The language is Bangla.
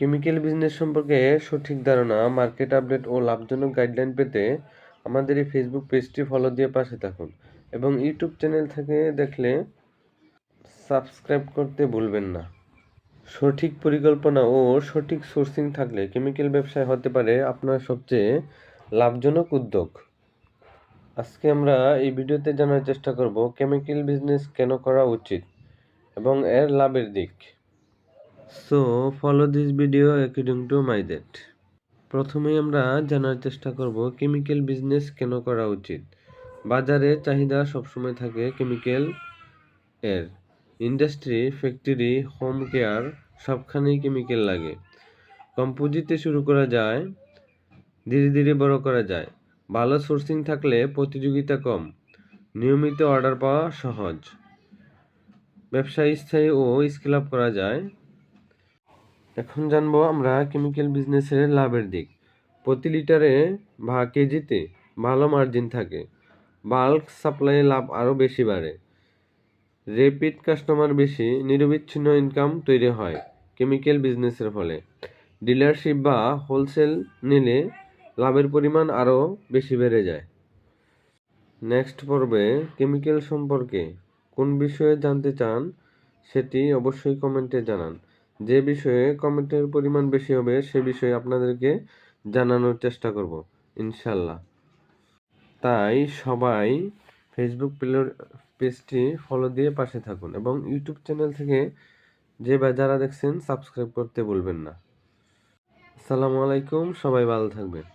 কেমিক্যাল বিজনেস সম্পর্কে সঠিক ধারণা, মার্কেট আপডেট ও লাভজনক গাইডলাইন পেতে আমাদের এই ফেসবুক পেজটি ফলো দিয়ে পাশে থাকুন এবং ইউটিউব চ্যানেল থেকে দেখলে সাবস্ক্রাইব করতে ভুলবেন না। সঠিক পরিকল্পনা ও সঠিক সোর্সিং থাকলে কেমিক্যাল ব্যবসায় হতে পারে আপনার সবচেয়ে লাভজনক উদ্যোগ। আজকে আমরা এই ভিডিওতে জানার চেষ্টা করব, কেমিক্যাল বিজনেস কেন করা উচিত এবং এর লাভের দিক। So follow this video according to my that প্রথমেই আমরা জানার চেষ্টা করব কেমিক্যাল বিজনেস কেন করা উচিত? বাজারে চাহিদা সবসময় থাকে কেমিক্যাল এর। ইন্ডাস্ট্রি ফ্যাক্টরি হোম কেয়ার সবখানেই কেমিক্যাল লাগে। কম্পোজিটে শুরু করা যায়, ধীরে ধীরে বড় করা যায়। ভালো সোর্সিং থাকলে প্রতিযোগিতা কম। নিয়মিত অর্ডার পাওয়া সহজ। ব্যবসা স্থায়ী ও স্কেল আপ করা যায়। এখন জানব আমরা কেমিক্যাল বিজনেসের লাভের দিক। প্রতি লিটারে বা কেজিতে ভালো মার্জিন থাকে। বাল্ক সাপ্লাইয়ে লাভ আরও বেশি বাড়ে। রেপিড কাস্টমার বেশি, নিরবিচ্ছিন্ন ইনকাম তৈরি হয় কেমিক্যাল বিজনেসের ফলে। ডিলারশিপ বা হোলসেল নিলে লাভের পরিমাণ আরও বেশি বেড়ে যায়। নেক্সট পর্বে কেমিক্যাল সম্পর্কে কোন বিষয়ে জানতে চান সেটি অবশ্যই কমেন্টে জানান। যে বিষয়ে কমেন্টের পরিমাণ বেশি হবে, সে বিষয়ে আপনাদেরকে জানানোর চেষ্টা করব, ইনশাল্লাহ। তাই সবাই ফেসবুক পেজটি ফলো দিয়ে পাশে থাকুন এবং ইউটিউব চ্যানেল থেকে যে বা যারা দেখছেন সাবস্ক্রাইব করতে বলবেন না। সালামু আলাইকুম, সবাই ভালো থাকবেন।